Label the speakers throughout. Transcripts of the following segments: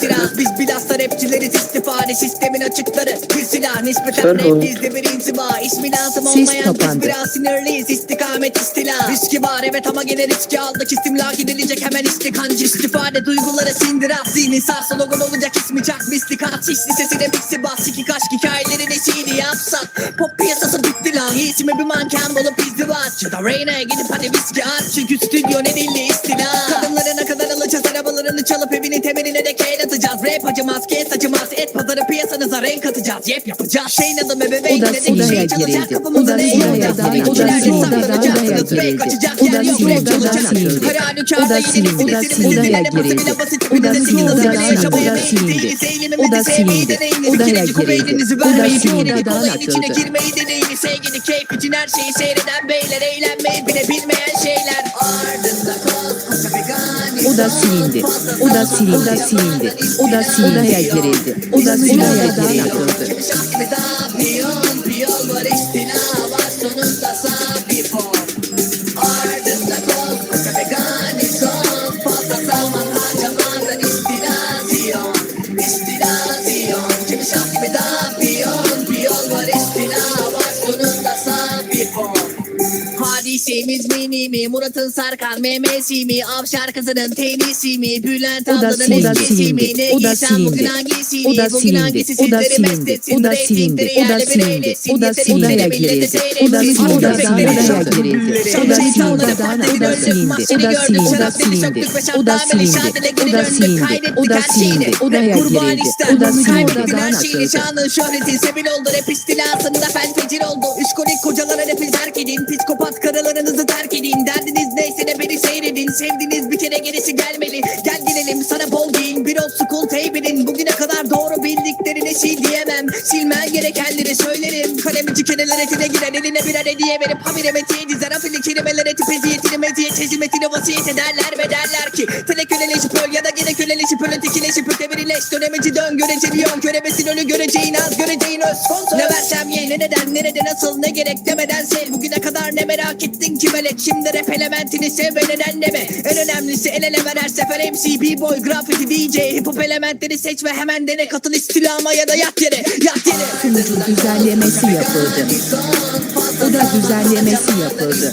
Speaker 1: itiraz Biz bilhassa rapçileriz istifade sistemin açıkları. Bir silah nispeten rap bir intiba. İsmi lazım olmayan biz biraz sinirliyiz istikamet istila. Riski var evet ama gene riski aldık. İstimlak edilecek hemen istikancı istifade Duyguları sindirat zihni sağ slogan olacak ismi çak. Mistikat Şişli sesine mixi bas. İki kaş hikayelerin eşiğini yapsak. Pop piyasası bitti lan İsmi bir manken bulup izdivaç Ya da Reyna gidip hadi viski aç Çünkü stüdyo ne dilli istila. Kadınlarına kadar alacağız arabalarını çalıp evinin temeline acımaz kes acımaz et pazarı piyasanıza renk atacağız Yep yapacağız Şeyin adı bebeğin
Speaker 2: O da
Speaker 1: ne de
Speaker 2: odaya
Speaker 1: şey çalacak
Speaker 2: girildi.
Speaker 1: kapımıza
Speaker 2: O da
Speaker 1: ne yapacağız
Speaker 2: odaya
Speaker 1: saklanacaksınız
Speaker 2: girildi.
Speaker 1: kaçacak
Speaker 2: O
Speaker 1: yer
Speaker 2: da
Speaker 1: yok rap çalacak. Her halükarda yeni
Speaker 2: silindi, o da
Speaker 1: nesil
Speaker 2: silindi,
Speaker 1: nesil
Speaker 2: odaya
Speaker 1: ne pası bile basit
Speaker 2: O da
Speaker 1: Ümidinizi
Speaker 2: silindi,
Speaker 1: yıldızı
Speaker 2: o da
Speaker 1: bile yaşamaya
Speaker 2: O da
Speaker 1: sevmeyi
Speaker 2: odaya
Speaker 1: İkinci
Speaker 2: da
Speaker 1: vermeyin
Speaker 2: odadan
Speaker 1: kolayın içine girmeyi deneyin Sevgili keyif için her şeyi seyreden beyler Eğlenmeyi bile bilmeyen şeyler Ardında
Speaker 2: O da silindi. O da silindi. O da silindi. O da silindi. O da silindi.
Speaker 1: Hadisemiz mini mi? Murat'ın sarkan memesi mi? Avşar kızının tenisi mi? Bülent
Speaker 2: O da
Speaker 1: ablanın
Speaker 2: silindi.
Speaker 1: eskisi mi? Ne
Speaker 2: O da
Speaker 1: giysem bugün
Speaker 2: silindi.
Speaker 1: hangisini?
Speaker 2: O da
Speaker 1: Bugün
Speaker 2: silindi.
Speaker 1: hangisi
Speaker 2: O da
Speaker 1: sizleri
Speaker 2: silindi.
Speaker 1: mesletsin?
Speaker 2: O da silindi. O da silindi. O da silindi.
Speaker 1: odaya
Speaker 2: Odaya
Speaker 1: girildi.
Speaker 2: O da silindi. Odaya O da silindi. Odaya
Speaker 1: patladı
Speaker 2: O da silindi. O da silindi. O da silindi. O da silindi. O da silindi. O da silindi.
Speaker 1: Rap
Speaker 2: Odaya
Speaker 1: kurban
Speaker 2: girildi.
Speaker 1: ister.
Speaker 2: O da silindi. Odadan atıldı.
Speaker 1: Şanın şöhretin sebil oldu. Rap istilasında fen fecir oldu. Üskolik kocalara rapi terk edin. Psikopat karılarınızı terk edin. Derdiniz neyse de beni seyredin. Sevdiniz bir kere gerisi gelmeli. Gel gelelim sana bol giyin. Bir old school teybilin. Bugüne kadar doğru bildiklerine sil diyemem. Silmen gerekenleri söylerim. Kalemici keneler etine girer. Eline birer hediye verip habire metiye dizer. Afili kelimeler etip eziyetini meziyet hizmetini vasiyet ederler ve derler ki Tele köleleşip öl ya da öl ötekileşip öte birileş Dönemeci dön. Görece bir yön körebesin ölü göreceğin az göreceğin öz. Son söz. Ne versem ye ne neden nerede nasıl ne gerek demeden sev. Bugüne kadar ne merak ettin ki melek? Şimdi rap elementini sev ve neden deme En önemlisi el ele ver her sefer MC B-boy graffiti DJ Hip hop elementleri seç ve hemen dene. Katıl istilama ya da yat yere yat yere.
Speaker 2: Sunucu düzenlemesi yapıldı. O da düzenlemesi yapıldı.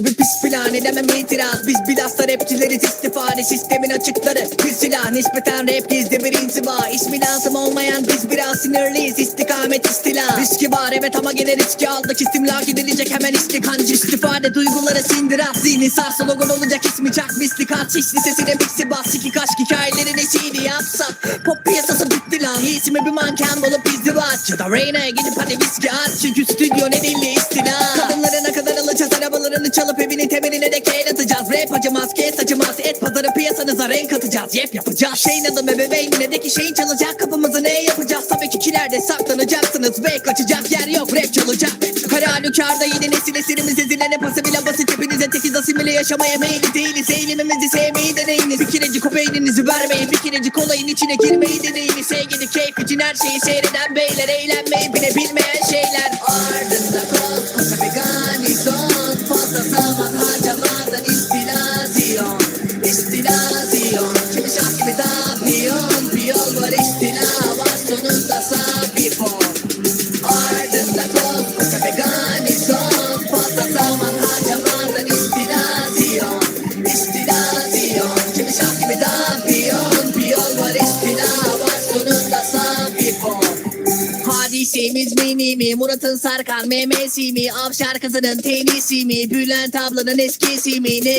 Speaker 1: Bu bir pis plan edemem itiraz. Biz bilhassa rapçileriz istifade sistemin açıkları. Bir silah nispeten rap gizli bir inziva. İsmi lazım olmayan biz biraz sinirliyiz. İstikamet istila. Riski var evet ama gene riski aldık. İstimlak edilecek hemen istikancı istifade Duyguları sindirat zihni sağ slogan olacak ismi çak mistikat Şişli sesine mixi bas. İki kaş hikayelerin eşiğini yapsak. Pop piyasası bitti lan İsmi bir manken bulup izdivaç Ya da Reyna gidip hadi viski aç. Çünkü stüdyo ne dilli istila. Kadınlarına arabalarını çalıp evinin temeline de kel atacağız. Rap acımaz kes acımaz. Et pazarı piyasanıza renk atacağız. Yep yapacağız. Şeyin adı bebeğin ne de ki şeyin çalacak. Kapımızı ne yapacağız? Tabii ki kilerde saklanacaksınız. Ve kaçacak yer yok. Rap çalacak. Kara halükarda yeni nesil esirimiz ezilene pası bile basit. Hepinize tekiz asimile yaşamaya meyilli değiliz. Eğilimimizi sevmeyi deneyiniz. Bir kireci kopeyninizi vermeyin. Bir kireci kolayın içine girmeyi deneyiniz. Sevgili keyif için her şeyi seyreden beyler Eğlenmeyi bile bilmeyen şeyler. Ardında Hadisemiz mini mi? Murat'ın sarkan memesi mi? Avşar kızının tenisi mi? Bülent ablanın eskisi mi? Ne